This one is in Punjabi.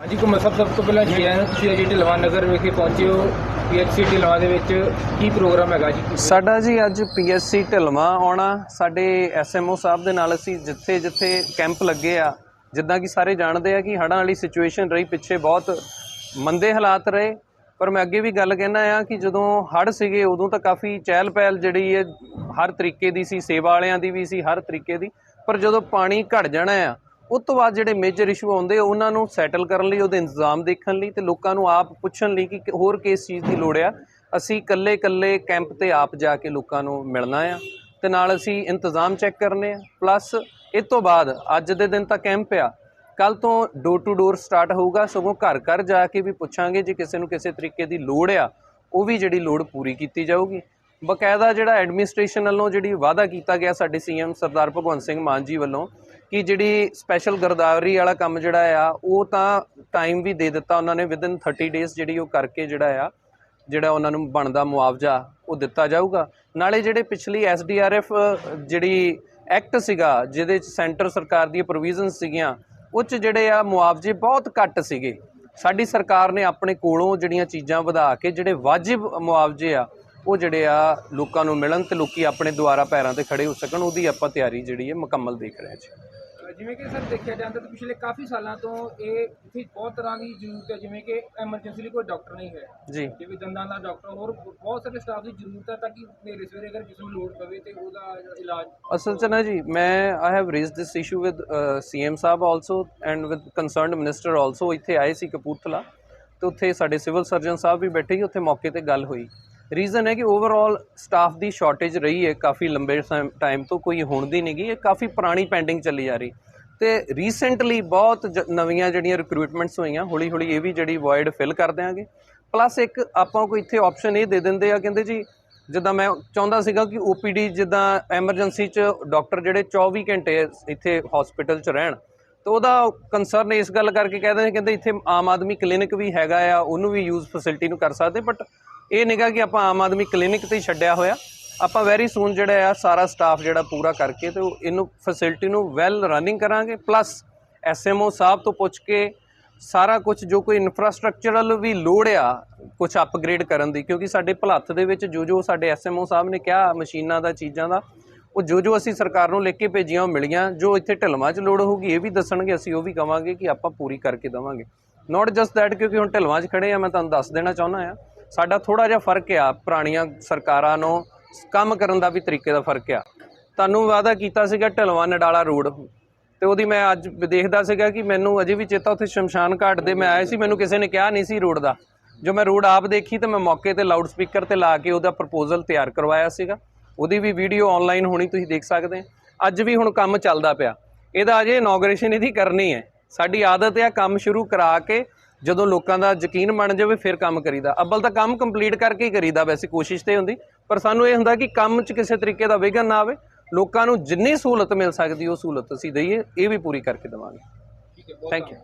ਹਾਂਜੀ ਕੁਮਾਰ ਸਾਹਿਬ ਸਭ ਤੋਂ ਪਹਿਲਾਂ ਜੀ ਆਇਆਂ ਨੂੰ ਤੁਸੀਂ ਅਜੇ ਢਿਲਵਾਂ ਨਗਰ ਵਿਖੇ ਪਹੁੰਚੇ ਹੋ। ਪੀਐਚਸੀ ਢਿਲਵਾਂ ਦੇ ਵਿੱਚ ਕੀ ਪ੍ਰੋਗਰਾਮ ਹੈਗਾ ਜੀ? ਸਾਡਾ ਜੀ ਅੱਜ ਪੀਐਸਸੀ ਢਲਵਾ ਆਉਣਾ। ਸਾਡੇ ਐਸਐਮਓ ਸਾਹਿਬ ਦੇ ਨਾਲ ਅਸੀਂ ਜਿੱਥੇ ਜਿੱਥੇ ਕੈਂਪ ਲੱਗੇ ਆ, ਜਿੱਦਾਂ ਕਿ ਸਾਰੇ ਜਾਣਦੇ ਆ ਕਿ ਹੜ੍ਹਾਂ ਵਾਲੀ ਸਿਚੁਏਸ਼ਨ ਰਹੀ, ਪਿੱਛੇ ਬਹੁਤ ਮੰਦੇ ਹਾਲਾਤ ਰਹੇ। ਪਰ ਮੈਂ ਅੱਗੇ ਵੀ ਗੱਲ ਕਹਿਣਾ ਆ ਕਿ ਜਦੋਂ ਹੜ੍ਹ ਸੀਗੇ, ਉਦੋਂ ਤਾਂ ਕਾਫੀ ਚਹਿਲ ਪਹਿਲ ਜਿਹੜੀ ਹੈ ਹਰ ਤਰੀਕੇ ਦੀ ਸੀ, ਸੇਵਾ ਵਾਲਿਆਂ ਦੀ ਵੀ ਸੀ, ਹਰ ਤਰੀਕੇ ਦੀ। ਪਰ ਜਦੋਂ ਪਾਣੀ ਘਟ ਜਾਣਾ ਆ ਉਸ ਤੋਂ ਬਾਅਦ ਜਿਹੜੇ ਮੇਜਰ ਇਸ਼ੂ ਆਉਂਦੇ ਆ, ਉਹਨਾਂ ਨੂੰ ਸੈਟਲ ਕਰਨ ਲਈ ਉਹਦੇ ਇੰਤਜ਼ਾਮ ਦੇਖਣ ਲਈ ਤੇ ਲੋਕਾਂ ਨੂੰ ਆਪ ਪੁੱਛਣ ਲਈ ਕਿ ਕਿ ਹੋਰ ਕਿਸ ਚੀਜ਼ ਦੀ ਲੋੜ ਆ। ਅਸੀਂ ਇਕੱਲੇ ਇਕੱਲੇ ਕੈਂਪ ਤੇ ਆਪ ਜਾ ਕੇ ਲੋਕਾਂ ਨੂੰ ਮਿਲਣਾ ਆ ਤੇ ਨਾਲ ਅਸੀਂ ਇੰਤਜ਼ਾਮ ਚੈੱਕ ਕਰਨੇ ਆ। ਪਲੱਸ ਇਸ ਤੋਂ ਬਾਅਦ ਅੱਜ ਦੇ ਦਿਨ ਤਾਂ ਕੈਂਪ ਆ। ਕੱਲ ਤੋਂ ਡੋਰ ਟੂ ਡੋਰ ਸਟਾਰਟ ਹੋਊਗਾ ਸਗੋਂ ਘਰ ਘਰ ਜਾ ਕੇ ਵੀ ਪੁੱਛਾਂਗੇ ਜੇ ਕਿਸੇ ਨੂੰ ਕਿਸੇ ਤਰੀਕੇ ਦੀ ਲੋੜ ਆ ਉਹ ਵੀ ਜਿਹੜੀ ਲੋੜ ਪੂਰੀ ਕੀਤੀ ਜਾਊਗੀ। ਬਕਾਇਦਾ ਜਿਹੜਾ ਐਡਮਿਨਿਸਟ੍ਰੇਸ਼ਨ ਵੱਲੋਂ ਜਿਹੜੀ ਵਾਅਦਾ ਕੀਤਾ ਗਿਆ ਸਾਡੇ ਸੀਐਮ ਸਰਦਾਰ ਭਗਵੰਤ ਸਿੰਘ ਮਾਨ ਜੀ ਵੱਲੋਂ ਕਿ ਜਿਹੜੀ ਸਪੈਸ਼ਲ ਗਰਦਾਵਰੀ ਵਾਲਾ ਕੰਮ ਜਿਹੜਾ ਆ, ਉਹ ਤਾਂ ਟਾਈਮ ਵੀ ਦੇ ਦਿੱਤਾ ਉਹਨਾਂ ਨੇ ਵਿਦਨ 30 ਡੇਜ਼ ਜਿਹੜੀ ਉਹ ਕਰਕੇ ਜਿਹੜਾ ਆ, ਜਿਹੜਾ ਉਹਨਾਂ ਨੂੰ ਬਣਦਾ ਮੁਆਵਜ਼ਾ, ਉਹ ਦਿੱਤਾ ਜਾਊਗਾ। ਨਾਲੇ ਜਿਹੜੇ ਪਿਛਲੀ ਐਸਡੀਆਰਐਫ ਜਿਹੜੀ ਐਕਟ ਸੀਗਾ, ਜਿਹਦੇ ਚ ਸੈਂਟਰ ਸਰਕਾਰ ਦੀਆਂ ਪ੍ਰੋਵੀਜ਼ਨ ਸੀਗੀਆਂ, ਉਹ ਚ ਜਿਹੜੇ ਆ ਮੁਆਵਜ਼ੇ ਬਹੁਤ ਘੱਟ ਸੀਗੇ। ਸਾਡੀ ਸਰਕਾਰ ਨੇ ਆਪਣੇ ਕੋਲੋਂ ਜਿਹੜੀਆਂ ਚੀਜ਼ਾਂ ਵਧਾ ਕੇ, ਜਿਹੜੇ ਵਾਜਿਬ ਮੁਆਵਜ਼ੇ ਆ, ਉਹ ਜਿਹੜੇ ਆ ਲੋਕਾਂ ਨੂੰ ਮਿਲਣ ਤੇ ਲੋਕੀ ਆਪਣੇ ਦੁਆਰਾ ਪੈਰਾਂ ਤੇ ਖੜੇ ਹੋ ਸਕਣ, ਉਹਦੀ ਆਪਾਂ ਤਿਆਰੀ ਜਿਹੜੀ ਹੈ ਮੁਕੰਮਲ ਦੇਖ ਰਹੇ ਹਾਂ ਜੀ। ਜਿਵੇਂ ਕਿ ਸਰ ਦੇਖਿਆ ਜਾਂਦਾ ਤਾਂ ਪਿਛਲੇ ਕਾਫੀ ਸਾਲਾਂ ਤੋਂ ਇਹ ਇੱਥੇ ਬਹੁਤ ਤਰ੍ਹਾਂ ਦੀ ਜ਼ਰੂਰਤ ਹੈ ਜਿਵੇਂ ਕਿ ਐਮਰਜੈਂਸੀ ਲਈ ਕੋਈ ਡਾਕਟਰ ਨਹੀਂ ਹੈ। ਜੀ। ਜਿਵੇਂ ਦੰਦਾਂ ਦਾ ਡਾਕਟਰ ਹੋਰ ਬਹੁਤ ਸਾਰੇ ਸਟਾਫ ਦੀ ਜ਼ਰੂਰਤ ਹੈ ਤਾਂ ਕਿ ਮੇਰੇ ਸਵੇਰੇ ਅਗਰ ਕਿਸੇ ਨੂੰ ਲੋੜ ਪਵੇ ਤੇ ਉਹਦਾ ਇਲਾਜ ਅਸਲ 'ਚ ਨਾ ਜੀ ਮੈਂ I have raised this issue with CM sahib also and with concerned minister also ਇੱਥੇ ਆਏ ਸੀ ਕਪੂਰਥਲਾ ਤੇ ਉੱਥੇ ਸਾਡੇ ਸਿਵਲ ਸਰਜਨ ਸਾਹਿਬ ਵੀ ਬੈਠੇ ਸੀ ਉੱਥੇ ਮੌਕੇ ਤੇ ਗੱਲ ਹੋਈ। ਰੀਜ਼ਨ ਹੈ ਕਿ ਓਵਰਆਲ ਸਟਾਫ ਦੀ ਸ਼ਾਰਟੇਜ ਰਹੀ ਹੈ ਕਾਫੀ ਲੰਬੇ ਟਾਈਮ ਤੋਂ, ਕੋਈ ਹੁਣ ਦੀ ਨਹੀਂ ਗਈ, ਇਹ ਕਾਫੀ ਪੁਰਾਣੀ ਪੈਂਡਿੰਗ ਚੱਲੀ ਜਾ ਰਹੀ। ਤੇ ਰੀਸੈਂਟਲੀ ਬਹੁਤ ਜ- ਨਵੀਆਂ ਜਿਹੜੀਆਂ ਰਿਕਰੂਟਮੈਂਟਸ ਹੋਈਆਂ ਹੌਲੀ ਹੌਲੀ ਇਹ ਵੀ ਜਿਹੜੀ ਵੋਇਡ ਫਿਲ ਕਰ ਦਿਆਂਗੇ। ਪਲੱਸ ਇੱਕ ਆਪਾਂ ਕੋਈ ਇੱਥੇ ਆਪਸ਼ਨ ਇਹ ਦੇ ਦਿੰਦੇ ਆ, ਕਹਿੰਦੇ ਜੀ, ਜਿੱਦਾਂ ਮੈਂ ਚਾਹੁੰਦਾ ਸੀਗਾ ਕਿ ਓਪੀਡੀ ਜਿੱਦਾਂ ਐਮਰਜੈਂਸੀ 'ਚ ਡਾਕਟਰ ਜਿਹੜੇ 24 ਘੰਟੇ ਇੱਥੇ ਹਸਪੀਟਲ 'ਚ ਰਹਿਣ, ਤੇ ਉਹਦਾ ਕੰਸਰਨ ਇਸ ਗੱਲ ਕਰਕੇ ਕਹਿੰਦੇ ਨੇ ਕਹਿੰਦੇ ਇੱਥੇ ਆਮ ਆਦਮੀ ਕਲੀਨਿਕ ਵੀ ਹੈਗਾ ਆ, ਉਹਨੂੰ ਵੀ ਯੂਜ਼ ਫੈਸਿਲਿਟੀ ਨੂੰ ਕਰ ਸਕਦੇ ਬਟ ਇਹ ਨਿਗਾ ਕਿ ਆਪਾਂ ਆਮ ਆਦਮੀ ਕਲੀਨਿਕ ਤੇ ਹੀ ਛੱਡਿਆ ਹੋਇਆ। ਆਪਾਂ ਵੈਰੀ ਸੂਨ ਜਿਹੜਾ ਆ, ਸਾਰਾ ਸਟਾਫ ਜਿਹੜਾ ਪੂਰਾ ਕਰਕੇ ਤੇ ਉਹ ਇਹਨੂੰ ਫੈਸਿਲਿਟੀ ਨੂੰ ਵੈਲ ਰਨਿੰਗ ਕਰਾਂਗੇ। ਪਲੱਸ ਐਸਐਮਓ ਸਾਹਿਬ ਤੋਂ ਪੁੱਛ ਕੇ ਸਾਰਾ ਕੁਝ ਜੋ ਕੋਈ ਇਨਫਰਾਸਟ੍ਰਕਚਰਲ ਵੀ ਲੋੜ ਆ ਕੁਝ ਅਪਗ੍ਰੇਡ ਕਰਨ ਦੀ। ਕਿਉਂਕਿ ਸਾਡੇ ਭਲੱਥ ਦੇ ਵਿੱਚ ਜੋ ਜੋ ਸਾਡੇ ਐਸਐਮਓ ਸਾਹਿਬ ਨੇ ਕਿਹਾ, ਮਸ਼ੀਨਾਂ ਦਾ, ਚੀਜ਼ਾਂ ਦਾ, ਉਹ ਜੋ ਜੋ ਅਸੀਂ ਸਰਕਾਰ ਨੂੰ ਲਿਖ ਕੇ ਭੇਜੀਆਂ, ਉਹ ਮਿਲੀਆਂ। ਜੋ ਇੱਥੇ ਢਲਵਾਂ 'ਚ ਲੋੜ ਹੋਊਗੀ, ਇਹ ਵੀ ਦੱਸਣਗੇ। ਅਸੀਂ ਉਹ ਵੀ ਕਵਾਂਗੇ ਕਿ ਆਪਾਂ ਪੂਰੀ ਕਰਕੇ ਦੇਵਾਂਗੇ। ਨਾਟ ਜਸਟ ਦੈਟ ਕਿਉਂਕਿ ਹੁਣ ਢਲਵਾਂ 'ਚ ਖੜੇ ਆ, ਮੈਂ ਤੁਹਾਨੂੰ ਦੱਸ ਦੇਣਾ ਚਾਹੁੰਦਾ ਆ। ਸਾਡਾ ਥੋੜਾ ਜਿਹਾ ਫ਼ਰਕ ਆ ਪੁਰਾਣੀਆਂ ਸਰਕਾਰਾਂ ਨੂੰ, ਕੰਮ ਕਰਨ ਦਾ ਵੀ ਤਰੀਕੇ ਦਾ ਫ਼ਰਕ ਆ। ਤੁਹਾਨੂੰ ਵਾਅਦਾ ਕੀਤਾ ਸੀਗਾ ਢਲਵਾਂ ਨਡਾਲਾ ਰੋਡ, ਤੇ ਉਹਦੀ ਮੈਂ ਅੱਜ ਦੇਖਦਾ ਸੀਗਾ ਕਿ ਮੈਨੂੰ ਅਜੇ ਵੀ ਚੇਤਾ ਉੱਥੇ ਸ਼ਮਸ਼ਾਨ ਘਾਟ ਦੇ ਮੈਂ ਆਇਆ ਸੀ, ਮੈਨੂੰ ਕਿਸੇ ਨੇ ਕਿਹਾ ਨਹੀਂ ਸੀ ਰੋਡ ਦਾ। ਜੋ ਮੈਂ ਰੋਡ ਆਪ ਦੇਖੀ ਤੇ ਮੈਂ ਮੌਕੇ ਤੇ ਲਾਊਡ ਸਪੀਕਰ ਤੇ ਲਾ ਕੇ ਉਹਦਾ ਪ੍ਰਪੋਜ਼ਲ ਤਿਆਰ ਕਰਵਾਇਆ ਸੀਗਾ। ਉਹਦੀ ਵੀ ਵੀਡੀਓ ਆਨਲਾਈਨ ਹੋਣੀ ਤੁਸੀਂ ਦੇਖ ਸਕਦੇ ਆ ਅੱਜ ਵੀ ਹੁਣ ਕੰਮ ਚੱਲਦਾ ਪਿਆ। ਇਹਦਾ ਅਜੇ ਇਨੋਗ੍ਰੇਸ਼ਨ ਇਹਦੀ ਕਰਨੀ ਹੈ। ਸਾਡੀ ਆਦਤ ਹੈ ਕੰਮ ਸ਼ੁਰੂ ਕਰਾ ਕੇ ਜਦੋਂ ਲੋਕਾਂ ਦਾ ਯਕੀਨ ਬਣ ਜਾਵੇ ਫਿਰ ਕੰਮ ਕਰੀਦਾ। ਅੱਬਲ ਤਾਂ ਕੰਮ ਕੰਪਲੀਟ ਕਰਕੇ ਹੀ ਕਰੀਦਾ ਵੈਸੇ ਕੋਸ਼ਿਸ਼ ਤੇ ਹੁੰਦੀ। ਪਰ ਸਾਨੂੰ ਇਹ ਹੁੰਦਾ ਕਿ ਕੰਮ 'ਚ ਕਿਸੇ ਤਰੀਕੇ ਦਾ ਵਿਘਨ ਨਾ ਆਵੇ। ਲੋਕਾਂ ਨੂੰ ਜਿੰਨੀ ਸਹੂਲਤ ਮਿਲ ਸਕਦੀ ਉਹ ਸਹੂਲਤ ਅਸੀਂ ਦਈਏ ਇਹ ਵੀ ਪੂਰੀ ਕਰਕੇ ਦੇਵਾਂਗੇ। ਠੀਕ ਹੈ ਬਹੁਤ ਥੈਂਕ ਯੂ